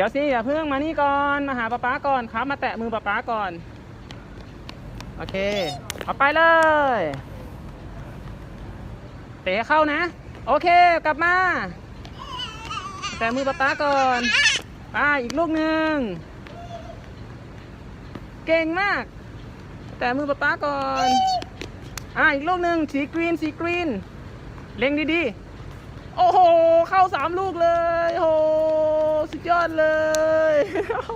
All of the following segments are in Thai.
เดี๋ยวสิอย่าเพิ่งมานี่ก่อนมาหาป๊าป๊าก่อนครับ มาแตะมือป๊าป๊าก่อน โอเคเอาไปเลย เตะเข้านะ โอเคกลับมา แตะมือป๊าป๊าก่อนไปอีกลูกหนึ่งเก่งมาก แตะมือป๊าป๊าก่อนอ่าอีกลูกหนึ่งสีกรีนสีกรีนเล็งดีๆ โอ้โห เข้าสามลูกเลย อ้โหสุดยอดเลยโอ้โห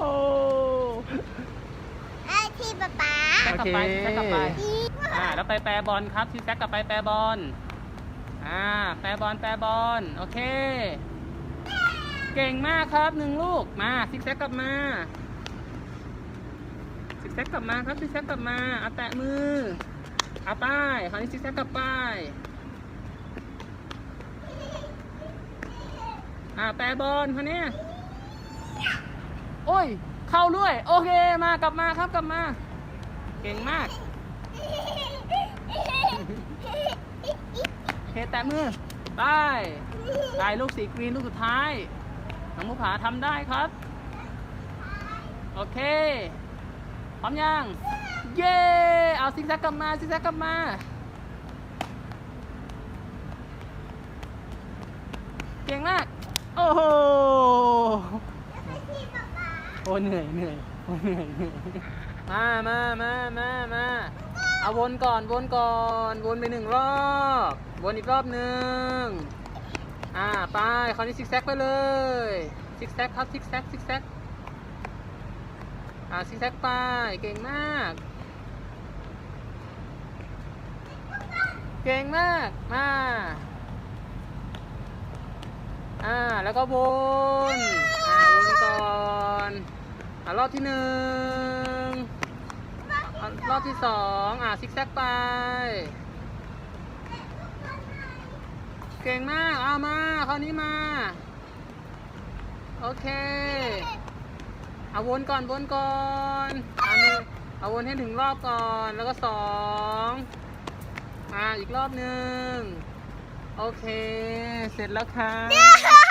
ไอ้ที่ป๊าป๊าแซกกลับไปแซกกลับไปอีอ่าแล้วไปแปรบอลครับที่แซกกลับไปแปรบอลอ่าแปรบอลแปรบอลโอเค เก่งมากครับหนึ่งลูกมาซิกแซกกลับมาซิกแซกกลับมาครับซิกแซกกลับมาเอาแตะมือเอาป้ายคราวนี้ซิกแซกกลับป้ายอ่าแปรบอลคราวนี้ โอ้ย เข้าด้วย โอเค มากลับมาครับกลับมา เก่งมากโอเคแตะมือ ไปได้ลูกสีกรีนลูกสุดท้าย น้องมุผาทำได้ครับ โอเค พร้อมยัง เย้ เอาซิกแซกกลับมา ซิกแซกกลับมาเก่งมาก โอ้โห โอ้เหนื่อยเหนื่อยโอ้เหนื่อยเหนื่อยมามามามามาเอาวนก่อนวนก่อน วนไปหนึ่งรอบ วนอีกรอบหนึ่งอ่าไปคราวนี้ซิกแซกไปเลยซิกแซกครับซิกแซกซิกแซกอ่าซิกแซกไปเก่งมาก เก่งมากมาอ่าแล้วก็วน อนอ่ารอบที่หนึ่งอ่ารอบที่สองอ่าซิกแซกไป เก่งมาก เอามาคราวนี้มา โอเคเอาวนก่อนวนก่อนเอาเอาวนให้ถึงรอบก่อนแล้วก็สองมาอีกรอบหนึ่งโอเค เสร็จแล้วค่ะ